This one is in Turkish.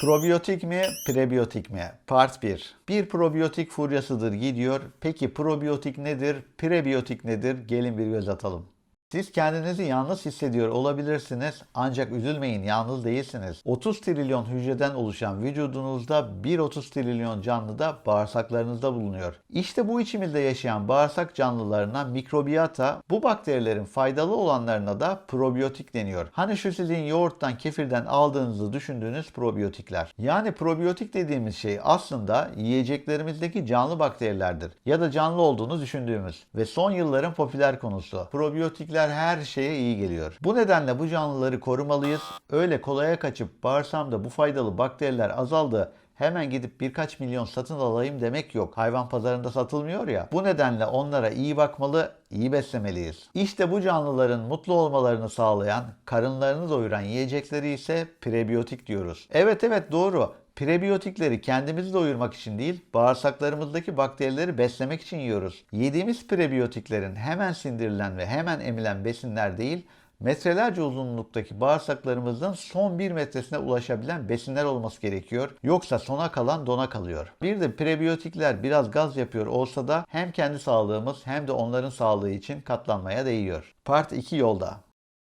Probiyotik mi, prebiyotik mi? Part 1. Bir probiyotik furyasıdır gidiyor. Peki probiyotik nedir, prebiyotik nedir? Gelin bir göz atalım. Siz kendinizi yalnız hissediyor olabilirsiniz ancak üzülmeyin yalnız değilsiniz. 30 trilyon hücreden oluşan vücudunuzda 1.30 trilyon canlı da bağırsaklarınızda bulunuyor. İşte bu içimizde yaşayan bağırsak canlılarına mikrobiyata, bu bakterilerin faydalı olanlarına da probiyotik deniyor. Hani şu sizin yoğurttan, kefirden aldığınızı düşündüğünüz probiyotikler. Yani probiyotik dediğimiz şey aslında yiyeceklerimizdeki canlı bakterilerdir ya da canlı olduğunu düşündüğümüz ve son yılların popüler konusu. Probiyotikler her şeye iyi geliyor. Bu nedenle bu canlıları korumalıyız. Öyle kolaya kaçıp bağırsamda bu faydalı bakteriler azaldı hemen gidip birkaç milyon satın alayım demek yok. Hayvan pazarında satılmıyor ya. Bu nedenle onlara iyi bakmalı, iyi beslemeliyiz. İşte bu canlıların mutlu olmalarını sağlayan, karınlarını doyuran yiyecekleri ise prebiyotik diyoruz. Evet evet doğru. Prebiyotikleri kendimizi doyurmak için değil, bağırsaklarımızdaki bakterileri beslemek için yiyoruz. Yediğimiz prebiyotiklerin hemen sindirilen ve hemen emilen besinler değil, metrelerce uzunluktaki bağırsaklarımızın son bir metresine ulaşabilen besinler olması gerekiyor. Yoksa sona kalan dona kalıyor. Bir de prebiyotikler biraz gaz yapıyor olsa da hem kendi sağlığımız hem de onların sağlığı için katlanmaya değiyor. Part 2 yolda.